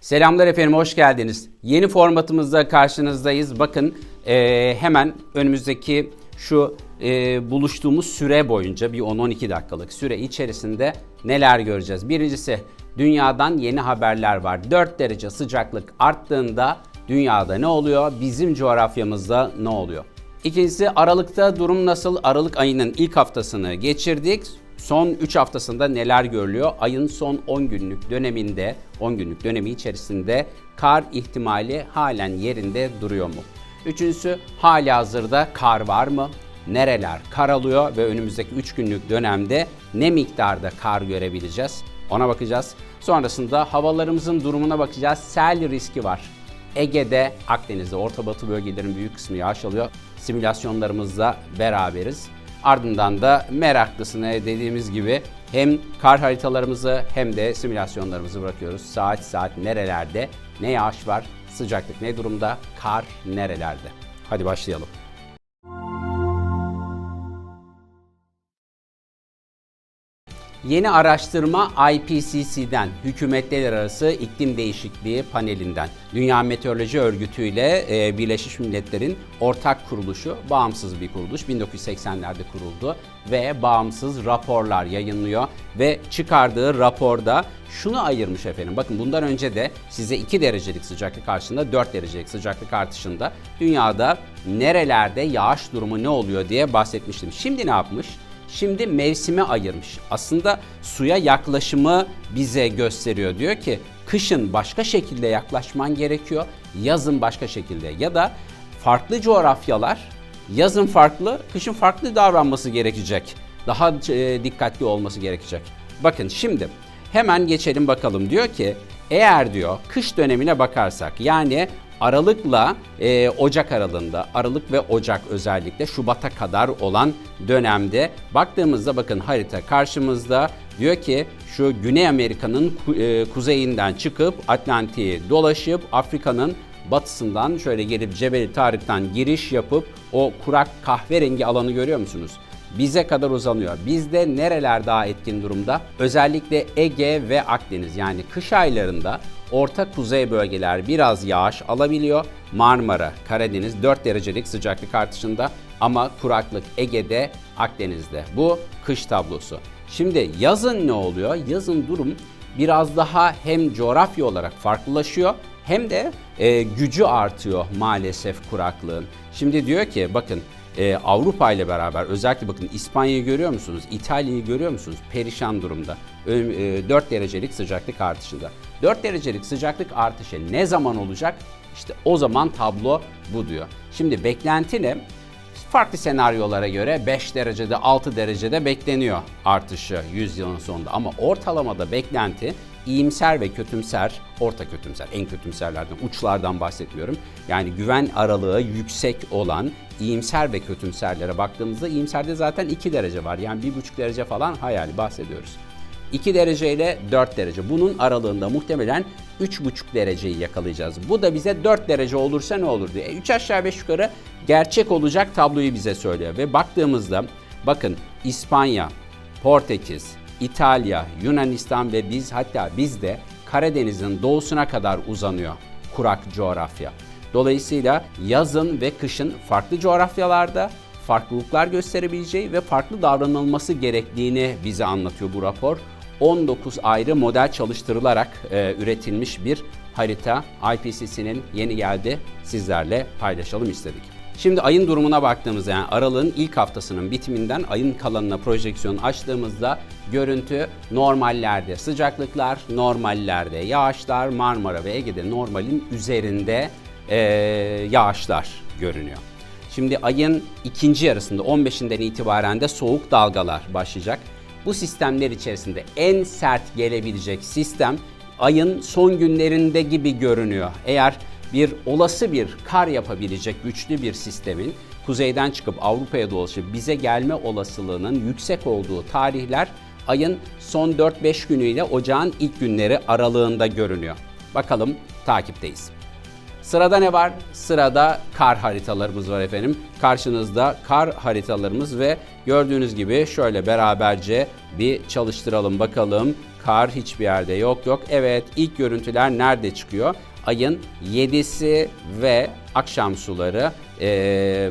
Selamlar efendim, hoş geldiniz. Yeni formatımızda karşınızdayız. Bakın e, hemen önümüzdeki şu e, buluştuğumuz süre boyunca bir 10-12 dakikalık süre içerisinde neler göreceğiz? Birincisi dünyadan yeni haberler var. 4 derece sıcaklık arttığında dünyada ne oluyor? Bizim coğrafyamızda ne oluyor? İkincisi Aralık'ta durum nasıl? Aralık ayının ilk haftasını geçirdik. Son 3 haftasında neler görülüyor? Ayın son 10 günlük döneminde, 10 günlük dönemi içerisinde kar ihtimali halen yerinde duruyor mu? Üçüncüsü hali hazırda kar var mı? Nereler kar alıyor ve önümüzdeki 3 günlük dönemde ne miktarda kar görebileceğiz? Ona bakacağız. Sonrasında havalarımızın durumuna bakacağız. Sel riski var. Ege'de, Akdeniz'de, Orta Batı bölgelerin büyük kısmı yağış alıyor. Simülasyonlarımızla beraberiz. Ardından da meraklısına dediğimiz gibi hem kar haritalarımızı hem de simülasyonlarımızı bırakıyoruz. Saat saat nerelerde, ne yağış var, sıcaklık ne durumda, kar nerelerde. Hadi başlayalım. Yeni araştırma IPCC'den, Hükümetler Arası İklim Değişikliği Panelinden, Dünya Meteoroloji Örgütü ile e, Birleşmiş Milletler'in ortak kuruluşu, bağımsız bir kuruluş. 1980'lerde kuruldu ve bağımsız raporlar yayınlıyor ve çıkardığı raporda şunu ayırmış efendim. Bakın bundan önce de size 2 derecelik sıcaklık karşısında 4 derecelik sıcaklık artışında dünyada nerelerde yağış durumu ne oluyor diye bahsetmiştim. Şimdi ne yapmış? Şimdi mevsime ayırmış. Aslında suya yaklaşımı bize gösteriyor. Diyor ki kışın başka şekilde yaklaşman gerekiyor, yazın başka şekilde ya da farklı coğrafyalar yazın farklı, kışın farklı davranması gerekecek. Daha e, dikkatli olması gerekecek. Bakın şimdi hemen geçelim bakalım. Diyor ki eğer diyor kış dönemine bakarsak yani Aralıkla e, Ocak aralığında, Aralık ve Ocak özellikle Şubat'a kadar olan dönemde baktığımızda bakın harita karşımızda diyor ki şu Güney Amerika'nın e, kuzeyinden çıkıp Atlantik'i dolaşıp Afrika'nın batısından şöyle gelip Cebeli Tarık'tan giriş yapıp o kurak kahverengi alanı görüyor musunuz? Bize kadar uzanıyor. Bizde nereler daha etkin durumda? Özellikle Ege ve Akdeniz yani kış aylarında orta kuzey bölgeler biraz yağış alabiliyor. Marmara, Karadeniz 4 derecelik sıcaklık artışında ama kuraklık Ege'de, Akdeniz'de. Bu kış tablosu. Şimdi yazın ne oluyor? Yazın durum biraz daha hem coğrafya olarak farklılaşıyor hem de e, gücü artıyor maalesef kuraklığın. Şimdi diyor ki bakın e, Avrupa ile beraber özellikle bakın İspanya'yı görüyor musunuz? İtalya'yı görüyor musunuz? Perişan durumda. E, 4 derecelik sıcaklık artışında. 4 derecelik sıcaklık artışı ne zaman olacak? İşte o zaman tablo bu diyor. Şimdi beklenti ne? Farklı senaryolara göre 5 derecede 6 derecede bekleniyor artışı 100 yılın sonunda ama ortalamada beklenti iyimser ve kötümser, orta kötümser, en kötümserlerden, uçlardan bahsetmiyorum. Yani güven aralığı yüksek olan iyimser ve kötümserlere baktığımızda iyimserde zaten 2 derece var. Yani 1,5 derece falan hayali bahsediyoruz. 2 derece ile 4 derece. Bunun aralığında muhtemelen 3,5 dereceyi yakalayacağız. Bu da bize 4 derece olursa ne olur diye. 3 aşağı 5 yukarı gerçek olacak tabloyu bize söylüyor. Ve baktığımızda bakın İspanya, Portekiz, İtalya, Yunanistan ve biz hatta biz de Karadeniz'in doğusuna kadar uzanıyor kurak coğrafya. Dolayısıyla yazın ve kışın farklı coğrafyalarda farklılıklar gösterebileceği ve farklı davranılması gerektiğini bize anlatıyor bu rapor. 19 ayrı model çalıştırılarak e, üretilmiş bir harita IPCC'nin yeni geldi sizlerle paylaşalım istedik. Şimdi ayın durumuna baktığımızda yani aralığın ilk haftasının bitiminden ayın kalanına projeksiyon açtığımızda görüntü normallerde. Sıcaklıklar normallerde. Yağışlar Marmara ve Ege'de normalin üzerinde e, yağışlar görünüyor. Şimdi ayın ikinci yarısında 15'inden itibaren de soğuk dalgalar başlayacak. Bu sistemler içerisinde en sert gelebilecek sistem ayın son günlerinde gibi görünüyor. Eğer bir olası bir kar yapabilecek güçlü bir sistemin kuzeyden çıkıp Avrupa'ya dolaşıp bize gelme olasılığının yüksek olduğu tarihler ayın son 4-5 günüyle ocağın ilk günleri aralığında görünüyor. Bakalım takipteyiz. Sırada ne var? Sırada kar haritalarımız var efendim. Karşınızda kar haritalarımız ve gördüğünüz gibi şöyle beraberce bir çalıştıralım bakalım. Kar hiçbir yerde yok yok. Evet ilk görüntüler nerede çıkıyor? Ayın 7'si ve akşam suları eee,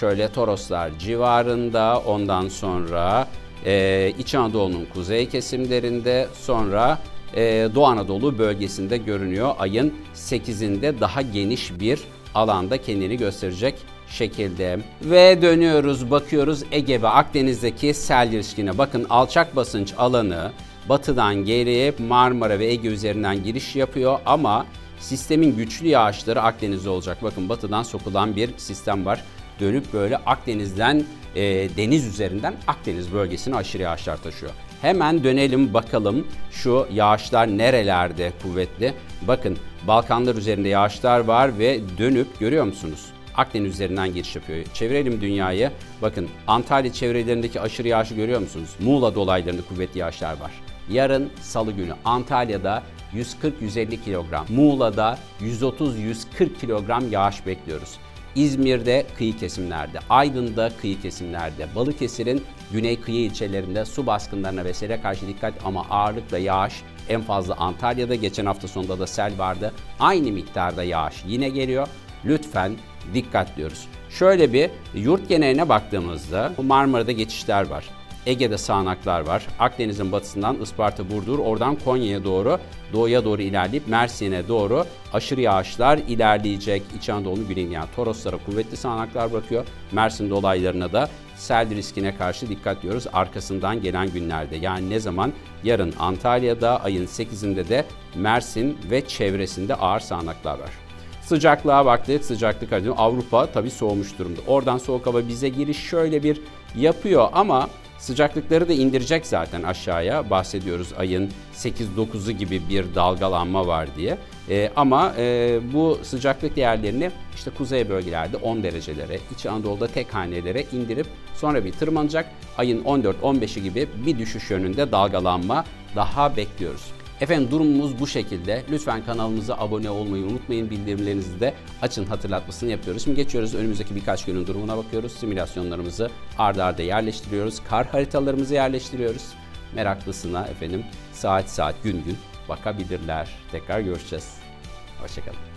şöyle Toroslar civarında ondan sonra eee İç Anadolu'nun kuzey kesimlerinde sonra eee, Doğu Anadolu bölgesinde görünüyor. Ayın 8'inde daha geniş bir alanda kendini gösterecek şekilde. Ve dönüyoruz bakıyoruz Ege ve Akdeniz'deki sel riskine. Bakın alçak basınç alanı batıdan gelip Marmara ve Ege üzerinden giriş yapıyor ama sistemin güçlü yağışları Akdeniz'de olacak. Bakın batıdan sokulan bir sistem var. Dönüp böyle Akdeniz'den e, deniz üzerinden Akdeniz bölgesine aşırı yağışlar taşıyor. Hemen dönelim bakalım şu yağışlar nerelerde kuvvetli. Bakın Balkanlar üzerinde yağışlar var ve dönüp görüyor musunuz? Akdeniz üzerinden giriş yapıyor. Çevirelim dünyayı. Bakın Antalya çevrelerindeki aşırı yağışı görüyor musunuz? Muğla dolaylarında kuvvetli yağışlar var. Yarın salı günü Antalya'da 140-150 kilogram, Muğla'da 130-140 kilogram yağış bekliyoruz. İzmir'de kıyı kesimlerde, Aydın'da kıyı kesimlerde, Balıkesir'in güney kıyı ilçelerinde su baskınlarına ve sele karşı dikkat ama ağırlıkla yağış en fazla Antalya'da geçen hafta sonunda da sel vardı. Aynı miktarda yağış yine geliyor. Lütfen dikkat diyoruz. Şöyle bir yurt geneline baktığımızda Marmara'da geçişler var. Ege'de sağanaklar var. Akdeniz'in batısından Isparta, Burdur, oradan Konya'ya doğru, doğuya doğru ilerleyip Mersin'e doğru aşırı yağışlar ilerleyecek. İç Anadolu'nun güneyine yani Toroslara kuvvetli sağanaklar bırakıyor. Mersin dolaylarına da sel riskine karşı dikkat diyoruz arkasından gelen günlerde. Yani ne zaman? Yarın Antalya'da ayın 8'inde de Mersin ve çevresinde ağır sağanaklar var. Sıcaklığa baktık. Sıcaklık Avrupa tabii soğumuş durumda. Oradan soğuk hava bize giriş şöyle bir yapıyor ama sıcaklıkları da indirecek zaten aşağıya. Bahsediyoruz ayın 8-9'u gibi bir dalgalanma var diye. Ee, ama e, bu sıcaklık değerlerini işte kuzey bölgelerde 10 derecelere, İç Anadolu'da tek hanelere indirip sonra bir tırmanacak. Ayın 14-15'i gibi bir düşüş yönünde dalgalanma daha bekliyoruz. Efendim durumumuz bu şekilde. Lütfen kanalımıza abone olmayı unutmayın. Bildirimlerinizi de açın hatırlatmasını yapıyoruz. Şimdi geçiyoruz önümüzdeki birkaç günün durumuna bakıyoruz. Simülasyonlarımızı ardarda arda yerleştiriyoruz. Kar haritalarımızı yerleştiriyoruz. Meraklısına efendim saat saat gün gün bakabilirler. Tekrar görüşeceğiz. Hoşçakalın.